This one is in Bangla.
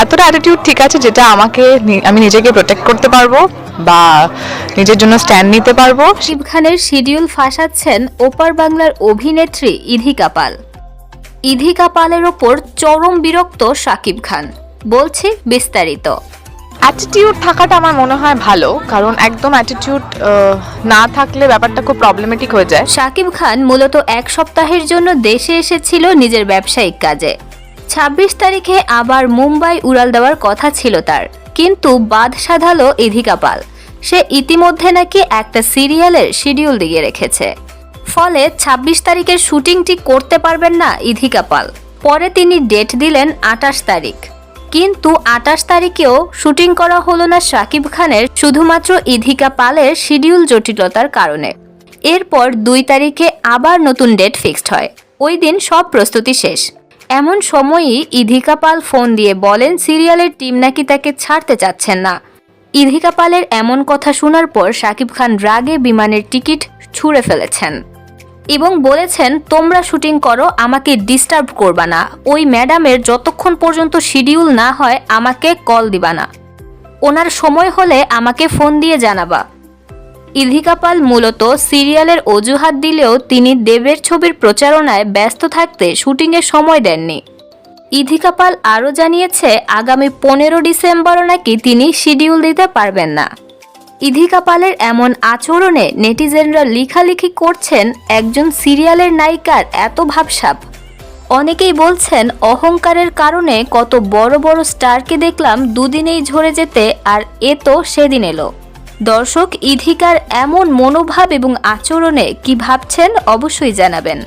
এতটা অ্যাটিটিউড ঠিক আছে যেটা আমাকে আমি নিজেকে প্রোটেক্ট করতে পারব বা নিজের জন্য স্ট্যান্ড নিতে পারব। শাকিব খানের শিডিউল ফাঁসাচ্ছেন ওপার বাংলার অভিনেত্রী ইধিকা পাল ইধিকা পালের ওপর চরম বিরক্ত শাকিব খান বলছি বিস্তারিত। অ্যাটিটিউড থাকাটা আমার মনে হয় ভালো কারণ একদম অ্যাটিটিউড না থাকলে ব্যাপারটা খুব প্রবলেমেটিক হয়ে যায়। শাকিব খান মূলত এক সপ্তাহের জন্য দেশে এসেছিল নিজের ব্যবসায়িক কাজে। ছাব্বিশ তারিখে আবার মুম্বাই উড়াল দেওয়ার কথা ছিল তার। কিন্তু বাদ সাধালো ইধিকা পাল সে ইতিমধ্যে নাকি একটা সিরিয়ালের শিডিউল দিয়ে রেখেছে। ফলে ২৬ তারিখের শুটিংটি করতে পারবেন না ইধিকা পাল পরে তিনি ডেট দিলেন আটাশ তারিখ। কিন্তু আটাশ তারিখেও শুটিং করা হলো না শাকিব খানের শুধুমাত্র ইধিকা পালের শিডিউল জটিলতার কারণে। এরপর দুই তারিখে আবার নতুন ডেট ফিক্সড হয়। ওই দিন সব প্রস্তুতি শেষ। এমন সময়ই ইধিকা পাল ফোন দিয়ে বলেন, সিরিয়ালের টিম নাকি তাকে ছাড়তে চাচ্ছেন না। ইধিকা পালের এমন কথা শোনার পর শাকিব খান রাগে বিমানের টিকিট ছুঁড়ে ফেলেছেন এবং বলেছেন, তোমরা শুটিং করো, আমাকে ডিস্টার্ব করবা না। ওই ম্যাডামের যতক্ষণ পর্যন্ত শিডিউল না হয়, আমাকে কল দিবা না। ওনার সময় হলে আমাকে ফোন দিয়ে জানাবা। ইধিকা পাল মূলত সিরিয়ালের অজুহাত দিলেও তিনি দেবের ছবির প্রচারণায় ব্যস্ত থাকতে শুটিংয়ের সময় দেননি। ইধিকা পাল আরও জানিয়েছে, আগামী পনেরো ডিসেম্বরও নাকি তিনি শিডিউল দিতে পারবেন না। ইধিকা পালের এমন আচরণে নেটিজেনরা লিখালিখি করছেন একজন সিরিয়ালের নায়িকার এত ভাবসাপ অনেকেই বলছেন, অহংকারের কারণে কত বড় বড় স্টারকে দেখলাম দুদিনেই ঝরে যেতে, আর এ তো সেদিন এলো। দর্শক ইধিকার এমন মনোভাব এবং আচরণে কি ভাবছেন অবশ্যই জানাবেন।